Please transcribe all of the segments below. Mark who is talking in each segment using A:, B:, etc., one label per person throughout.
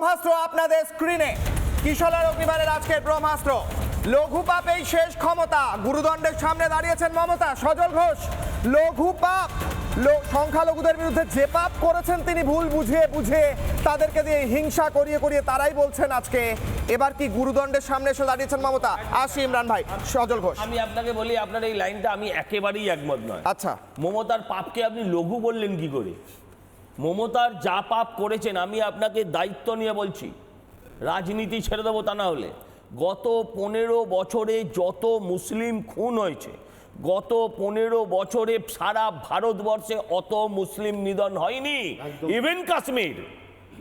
A: ব্রহ্মাস্ত্র আপনাদের স্ক্রিনে কিশোরের অগ্নিবারের আজকের ব্রহ্মাস্ত্র। লঘু পাপেই শেষ ক্ষমতা। গুরুদণ্ডের সামনে দাঁড়িয়েছেন মমতা সজল ঘোষ। লঘু পাপ। সংখ্যালঘুদের বিরুদ্ধে যে পাপ করেছেন তিনি ভুল বুঝিয়ে বুঝে তাদেরকে দিয়ে হিংসা করিয়ে করিয়ে তারাই বলছেন আজকে। এবার কি গুরুদণ্ডের সামনে এসে দাঁড়িয়েছেন মমতা? আসি ইমরান ভাই সজল ঘোষ।
B: আমি আপনাকে বলি আপনার এই লাইনটা আমি একেবারেই একমত নয়।
A: আচ্ছা।
B: মমতার পাপকে আপনি লঘু বললেন কি করে? মমতার যা পাপ করেছেন আমি আপনাকে দায়িত্ব নিয়ে বলছি। রাজনীতি ছেড়ে দেবো তা না হলে। গত পনেরো বছরে যত মুসলিম খুন হয়েছে গত পনেরো বছরে সারা ভারতবর্ষে অত মুসলিম নিধন হয়নি। ইভেন কাশ্মীর।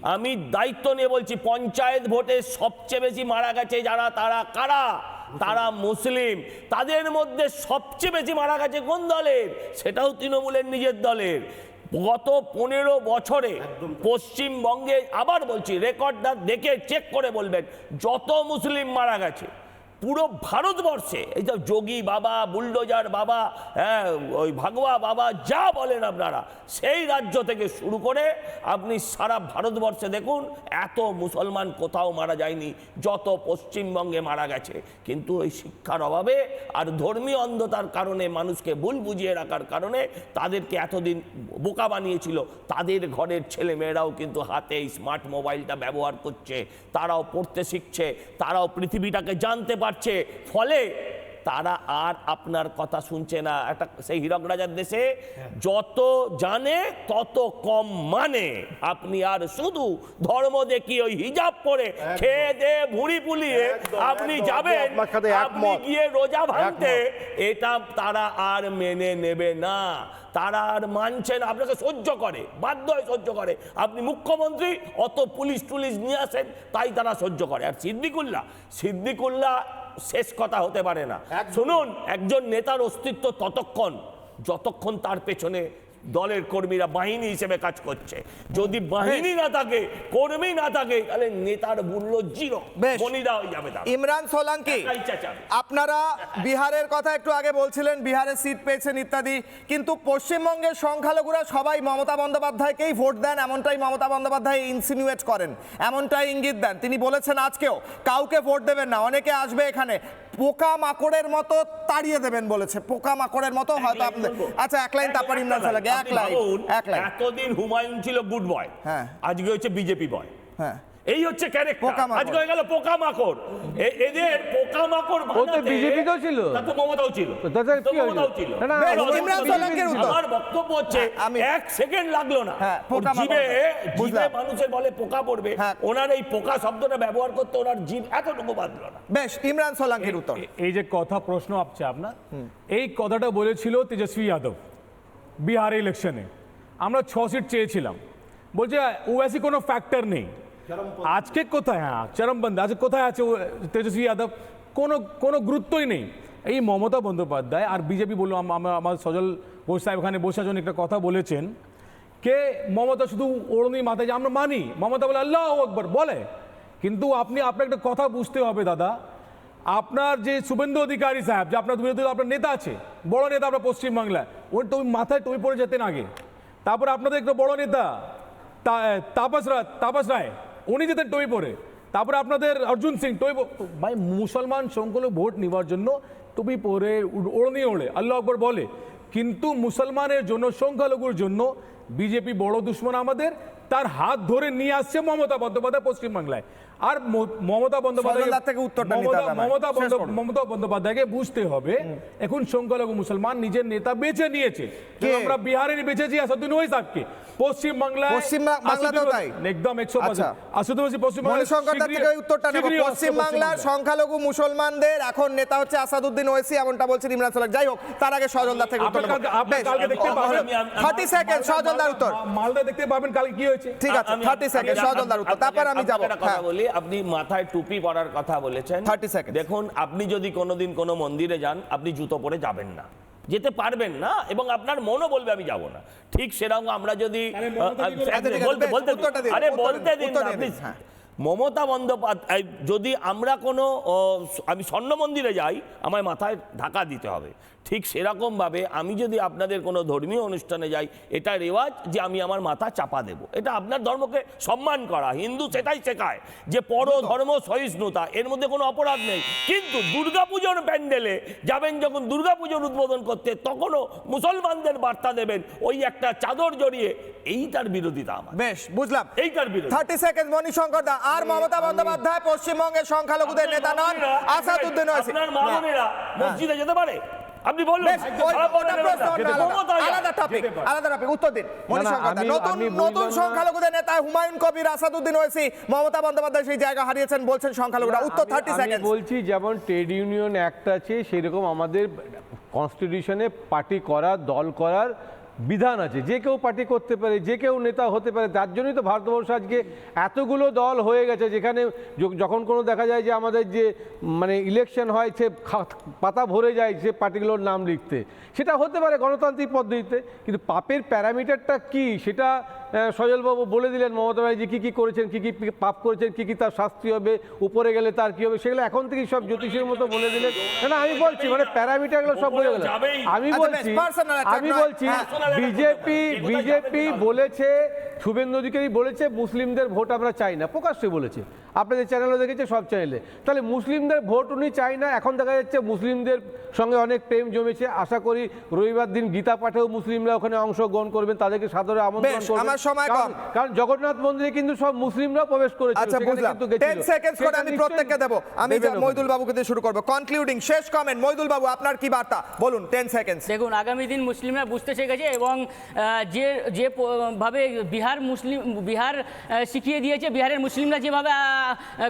B: আমি দায়িত্ব নিয়ে বলছি পঞ্চায়েত ভোটে সবচেয়ে বেশি মারা গেছে যারা তারা কারা? তারা মুসলিম। তাদের মধ্যে সবচেয়ে বেশি মারা গেছে কোন দলের? সেটাও তৃণমূলের নিজের দলের। গত পনেরো বছরে পশ্চিমবঙ্গে আবার বলছি রেকর্ডটা দেখে চেক করে বলবেন যত মুসলিম মারা গেছে পুরো ভারতবর্ষে, এই যে যোগী বাবা, বুলডোজার বাবা হ্যাঁ ওই ভাগবা বাবা, যা বলেন আপনারা, সেই রাজ্য থেকে শুরু করে আপনি সারা ভারতবর্ষে দেখুন, এত মুসলমান কোথাও মারা যায়নি, যত পশ্চিমবঙ্গে মারা গেছে। কিন্তু ওই শিক্ষার অভাবে আর ধর্মীয় অন্ধতার কারণে, মানুষকে ভুল বুঝিয়ে রাখার কারণে তাদেরকে এতদিন বোকা বানিয়েছিল। তাদের ঘরের ছেলে মেয়েরাও কিন্তু হাতে স্মার্ট মোবাইলটা ব্যবহার করছে, তারাও পড়তে শিখছে, তারাও পৃথিবীটাকে জানতে পারছে। ফলে তারা আর আপনার কথা শুনছে না। একটা সেই হীরক রাজার দেশে যত জানে তত কম মানে। আপনি আর শুধু ধর্ম দেখি ওই হিজাব পরে খেয়ে দে ভুঁড়ি পুলিয়ে আপনি যাবেন আপনি গিয়ে রোজা ভাঙতে। এটা তারা আর মেনে নেবে না। তারা আর মানছে না। আপনাকে সহ্য করে বাধ্য হয়ে সহ্য করে। আপনি মুখ্যমন্ত্রী অত পুলিশ টুলিশ নিয়ে আসেন তাই তারা সহ্য করে। আর সিদ্দিকুল্লাহ সিদ্দিকুল্লাহ শেষ কথা হতে পারে না। শুনুন একজন নেতার অস্তিত্ব ততক্ষণ যতক্ষণ তার পেছনে দলের কর্মীরা বাহিনী হিসেবে কাজ করছে। যদি বাহিনী না থাকে কর্মী না থাকে তাহলে নেতার মূল্য জিরো। বনিদা হয়ে যাবে
A: ইমরান সোলাঙ্কি আপনারা বিহারের কথা একটু আগে বলছিলেন বিহারে সিট পেয়েছেন ইত্যাদি কিন্তু পশ্চিমবঙ্গের সংখ্যালঘুরা সবাই মমতা বন্দ্যোপাধ্যায়কেই ভোট দেন এমনটাই মমতা বন্দ্যোপাধ্যায় ইনসিনুয়েট করেন এমনটাই ইঙ্গিত দেন। তিনি বলেছেন আজকেও কাউকে ভোট দেবেন না অনেকে আসবে এখানে পোকা মাকড়ের মতো তাড়িয়ে দেবেন বলেছে পোকা মাকড়ের মতো হয়তো আপনি আচ্ছা এক লাইন তারপর ইমরান সোলাঙ্কি এক লাইন এক লাইন।
B: এতদিন হুমায়ুন ছিল গুড বয়
A: হ্যাঁ।
B: আজকে হচ্ছে বিজেপি বয়।
A: হ্যাঁ।
B: এই হচ্ছে ক্যারেক্টার আজকে হয়ে গেল পোকামাকড়। এদের পোকামাকড়
C: ও তো ছিল।
B: মমতাও ছিল।
C: তাতে কি
B: মমতাও ছিল। আমার
A: ইমরান
B: বক্তব্য-
A: উত্তর।
B: আমার বক্তব্য হচ্ছে
A: হ্যাঁ,
B: এক সেকেন্ড লাগল না।
A: হ্যাঁ,
B: জিভে জিভে। মানুষের বলে পোকা পড়বে।
A: হ্যাঁ।
B: ওনার এই পোকা শব্দটা ব্যবহার করতে ওনার জিভ এতটুকু বাঁধলো না।
A: বেশ ইমরান সোলাঙ্কির উত্তর।
C: এই যে কথা প্রশ্ন আপছে আপনার এই কথাটা বলেছিল তেজস্বী যাদব। বিহার ইলেকশনে আমরা ছ সিট চেয়েছিলাম। বলছে ওয়াসি কোনো ফ্যাক্টর নেই। আজকে কোথায়? হ্যাঁ চরমবন্দ আজকে কোথায় আছে তেজস্বী যাদব? কোনো কোনো গুরুত্বই নেই। এই মমতা বন্দ্যোপাধ্যায় আর বিজেপি বলল আম- আম- আমার সজল ঘোষ সাহেব এখানে বসে আছেন একটা কথা বলেছেন। কে? মমতা শুধু ওড়নি মাথায় যে আমরা মানি। মমতা বলে আল্লাহ আকবর বলে। কিন্তু আপনি আপনার একটা কথা বুঝতে হবে দাদা। আপনার যে শুভেন্দু অধিকারী সাহেব, যে আপনার বিরোধী আপনার নেতা আছে, বড় নেতা আপনার পশ্চিমবাংলায়, ওর তো মাথায় টই পড়ে যেতেন আগে। তারপরে আপনাদের একটা বড় নেতা তাপস রায় তাপস রায়, উনি যেতেন টই পরে। তারপরে আপনাদের অর্জুন সিং টই ভাই মুসলমান সংখ্যালঘু ভোট নেওয়ার জন্য টুপি পরে ওড়নি ওড়ে, আল্লাহ আকবর বলে। কিন্তু মুসলমানের জন্য সংখ্যালঘুর জন্য বিজেপি বড় দুশ্মন আমাদের, তার হাত ধরে নিয়ে আসছে মমতা বন্দ্যোপাধ্যায় পশ্চিমবাংলায়। আর মমতা বন্দ্যোপাধ্যায়
A: থেকে উত্তরটা
C: মমতা মমতা বন্দ্যোপাধ্যায়কে বুঝতে হবে এখন সংখ্যালঘু মুসলমান নিজের নেতা বেছে নিয়েছে? আমরা বিহারের বেছেছি আসাদুদ্দিন ওই সাহেবকে পশ্চিম বাংলায়
A: পশ্চিম বাংলাতেও তাই?
C: একদম একশো
A: আচ্ছা।
C: আসাদুদ্দিন পশ্চিম
A: মণিশঙ্কর দাস থেকে উত্তরটা নেব। পশ্চিম বাংলার সংখ্যালঘু মুসলমানদের এখন নেতা হচ্ছে আসাদুদ্দিন ওয়েসি এমনটা বলছেন ইমরান সোলাক। যাই হোক তার আগে থেকে উত্তর
C: আপনার কালকে- দেখতে পাবেন।
A: থার্টি সেকেন্ড সজলদার উত্তর।
C: মালদা দেখতে পাবেন কালকে কি হয়েছে।
A: ঠিক আছে
B: আমি-
A: থার্টি
B: আমি-
A: সেকেন্ড
B: আমি-
A: সজলদার উত্তর। তারপর আমি যাব।
B: কথা
A: হ্যাঁ।
B: বলি। আপনি মাথায় টুপি পরার কথা বলেছেন
A: 30 seconds.
B: দেখুন আপনি যদি কোনোদিন কোনো মন্দিরে যান আপনি জুতো পরে যাবেন না যেতে পারবেন না এবং আপনার মনও বলবে আমি যাব না ঠিক সেরকম আমরা যদি
C: করে-
A: আচ্ছা,
B: বলতে বলতে আরে বলতে
A: দিন। হ্যাঁ।
B: মমতা বন্দ্যোপাধ্যায় যদি আমরা কোনো আমি স্বর্ণ মন্দিরে যাই আমায় মাথায় ঢাকা দিতে হবে ঠিক সেরকমভাবে আমি যদি আপনাদের কোনো ধর্মীয় অনুষ্ঠানে যাই এটা রেওয়াজ যে আমি আমার মাথা চাপা দেব। এটা আপনার ধর্মকে সম্মান করা। হিন্দু সেটাই শেখায় যে পর ধর্ম সহিষ্ণুতা এর মধ্যে কোনো অপরাধ নেই। কিন্তু দুর্গাপুজোর প্যান্ডেলে যাবেন যখন দুর্গাপুজোর উদ্বোধন করতে তখনও মুসলমানদের বার্তা দেবেন ওই একটা চাদর জড়িয়ে এইটার বিরোধিতা আমার।
A: বেশ বুঝলাম।
B: এইটার বিরোধী
A: থার্টি সেকেন্ড মণিশঙ্কর দা আর মমতা বন্দ্যোপাধ্যায় পশ্চিমবঙ্গের সংখ্যালঘুদের নেতা নন আসাদুদ্দিন
B: আপনার মা মসজিদে যেতে পারে? আপনি
A: আলাদা। আলাদা উত্তর দিন। নতুন নতুন সংখ্যালঘুদের নেতা হুমায়ুন কবির আসাদুদ্দিন ওয়েসি মমতা বন্দ্যোপাধ্যায় সেই জায়গা হারিয়েছেন বলছেন সংখ্যালঘুরা উত্তর থার্টি সেকেন্ড
D: বলছি যেমন ট্রেড ইউনিয়ন অ্যাক্ট আছে সেরকম আমাদের কনস্টিটিউশনে পার্টি করার দল করার বিধান আছে। যে কেউ পার্টি করতে পারে যে কেউ নেতা হতে পারে তার জন্যই তো ভারতবর্ষ আজকে এতগুলো দল হয়ে গেছে যেখানে যখন কোনো দেখা যায় যে আমাদের যে মানে ইলেকশন হয় সে পাতা ভরে যায় সে পার্টিগুলোর নাম লিখতে। সেটা হতে পারে গণতান্ত্রিক পদ্ধতিতে কিন্তু পাপের প্যারামিটারটা কি? সেটা সজলবাবু বলে দিলেন মমতা ব্যানার্জি কী কী করেছেন কী কী পাপ করেছেন কী কী তার শাস্তি হবে উপরে গেলে তার কী হবে সেগুলো এখন থেকেই সব জ্যোতিষের মতো বলে দিলেন। না আমি বলছি মানে প্যারামিটারগুলো সব বলে গেল আমি
A: আচ্ছা,
D: বলছি আমি বলছি
A: হ্যাঁ।
D: বিজেপি বিজেপি বলেছে শুভেন্দু অধিকারী বলেছে মুসলিমদের ভোট আমরা চাই না। প্রকাশ্যে বলেছে। আপনাদের চ্যানেলও দেখেছে সব চ্যানেলে তাহলে মুসলিমদের ভোট উনি চাই না এখন দেখা যাচ্ছে মুসলিমদের সঙ্গে অনেক প্রেম জমেছে। আশা করি রবিবার দিন গীতা পাঠেও মুসলিমরা ওখানে অংশগ্রহণ করবেন তাদেরকে সাদরে আমন্ত্রণ করবেন।
A: আমার সময়
D: কারণ-
A: কম।
D: কারণ জগন্নাথ মন্দিরে কিন্তু সব মুসলিমরাও প্রবেশ করেছিল
A: আচ্ছা বুঝলাম। সেকেন্ডস করে আমি প্রত্যেককে দেবো। আমি। মইদুল বাবুকে দিয়ে শুরু করব। কনক্লুডিং শেষ কমেন্ট মইদুল বাবু আপনার কি বার্তা? বলুন টেন সেকেন্ডস
E: দেখুন আগামী দিন মুসলিমরা বুঝতে শিখেছে এবং যে যে প- ভাবে বিহার মুসলিম বিহার শিখিয়ে দিয়েছে বিহারের মুসলিমরা যেভাবে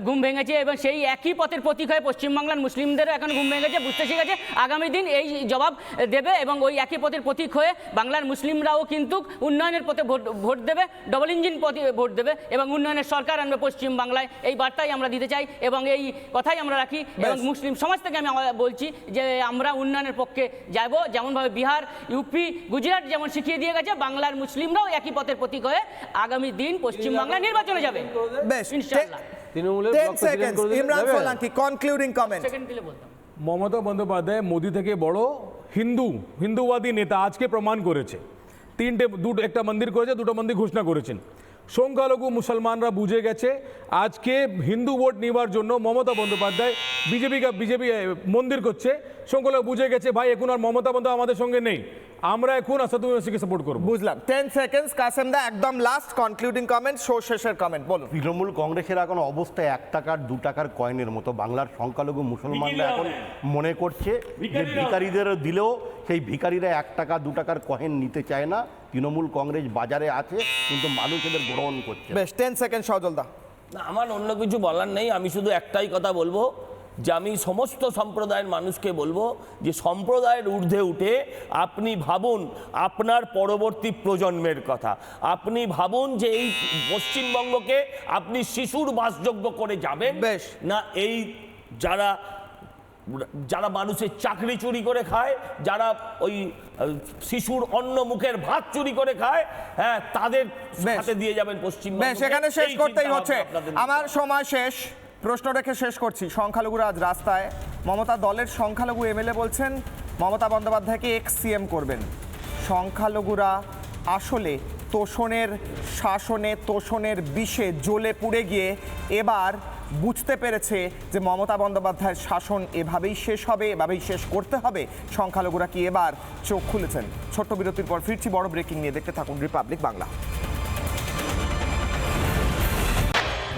E: ঘুম ভেঙেছে এবং সেই একই পথের প্রতীক হয়ে পশ্চিমবাংলার মুসলিমদেরও এখন ঘুম ভেঙেছে বুঝতে শিখেছে। আগামী দিন এই জবাব দেবে এবং ওই একই পথের প্রতীক হয়ে বাংলার মুসলিমরাও কিন্তু উন্নয়নের পথে ভোট ভোট দেবে ডবল ইঞ্জিন পথে ভোট দেবে এবং উন্নয়নের সরকার আনবে পশ্চিমবাংলায়। এই বার্তাই আমরা দিতে চাই এবং এই কথাই আমরা রাখি এবং মুসলিম সমাজ থেকে আমি বলছি যে আমরা উন্নয়নের পক্ষে যাব যেমনভাবে বিহার ইউপি গুজরাট যেমন শিখিয়ে দিয়ে গেছে বাংলার মুসলিমরাও একই পথের প্রতীক হয়ে আগামী দিন পশ্চিমবাংলায় নির্বাচনে যাবে।
A: বেশ
E: ইনশাআল্লাহ
D: তৃণমূলের
A: টেন
D: ব্লক প্রেসিডেন্ট
A: সেকেন্ডস
D: করে দিলে
A: Imran Solanki concluding comment
E: second দিলে বলতাম।
C: মমতা বন্দ্যোপাধ্যায় মোদি থেকে বড় হিন্দু হিন্দুবাদী নেতা আজকে প্রমাণ করেছে। তিনটে দুটো একটা মন্দির করেছে দুটো মন্দির ঘোষণা করেছেন। সংখ্যালঘু মুসলমানরা বুঝে গেছে আজকে হিন্দু ভোট নেওয়ার জন্য মমতা বন্দ্যোপাধ্যায় বিজেপিকে বিজেপি মন্দির করছে। সংখ্যালঘু বুঝে গেছে ভাই এখন আর মমতা বন্দ্যোপাধ্যায় আমাদের সঙ্গে নেই। আমরা এখন আসাদুদ্দিনকে সাপোর্ট করব।
A: বুঝলাম। টেন সেকেন্ডস কাসেম দা একদম লাস্ট কনক্লুডিং কমেন্ট শো শেষের কমেন্ট বলুন।
F: তৃণমূল কংগ্রেসের এখন অবস্থা এক টাকার দু টাকার কয়েনের মতো। বাংলার সংখ্যালঘু মুসলমানরা এখন মনে করছে যে ভিকারিদের দিলেও সেই ভিকারিরা এক টাকা দু টাকার কয়েন নিতে চায় না। তৃণমূল কংগ্রেস বাজারে আছে কিন্তু মানুষ এদের গ্রহণ করছে।
A: বেশ টেন সেকেন্ড সজল দা।
B: না আমার অন্য কিছু বলার নেই। আমি শুধু একটাই কথা বলব। যে আমি সমস্ত সম্প্রদায়ের মানুষকে বলব যে সম্প্রদায়ের ঊর্ধ্বে উঠে আপনি ভাবুন আপনার পরবর্তী প্রজন্মের কথা। আপনি ভাবুন যে এই পশ্চিমবঙ্গকে আপনি শিশুর বাসযোগ্য করে যাবেন।
A: বেশ।
B: না এই যারা যারা মানুষের চাকরি চুরি করে খায় যারা ওই শিশুর অন্য মুখের ভাত চুরি করে খায় হ্যাঁ তাদের। দিয়ে যাবেন পশ্চিমবঙ্গ
A: এখানে শেষ করতেই হচ্ছে। আমার সময় শেষ। প্রশ্ন রেখে শেষ করছি। সংখ্যালঘুরা আজ রাস্তায় মমতা দলের সংখ্যালঘু এমএলএ বলছেন, মমতা বন্দ্যোপাধ্যায়কে এক্স সিএম করবেন। সংখ্যালঘুরা আসলে তোষণের শাসনে, তোষণের বিষে জ্বলে পুড়ে গিয়ে এবার বুঝতে পেরেছে যে মমতা বন্দ্যোপাধ্যায়ের শাসন এভাবেই শেষ হবে, এভাবেই শেষ করতে হবে। সংখ্যালঘুরা কি এবার চোখ খুলেছেন? ছোট্ট বিরতির পর ফিরছি, বড় ব্রেকিং নিয়ে দেখতে থাকুন রিপাবলিক বাংলা।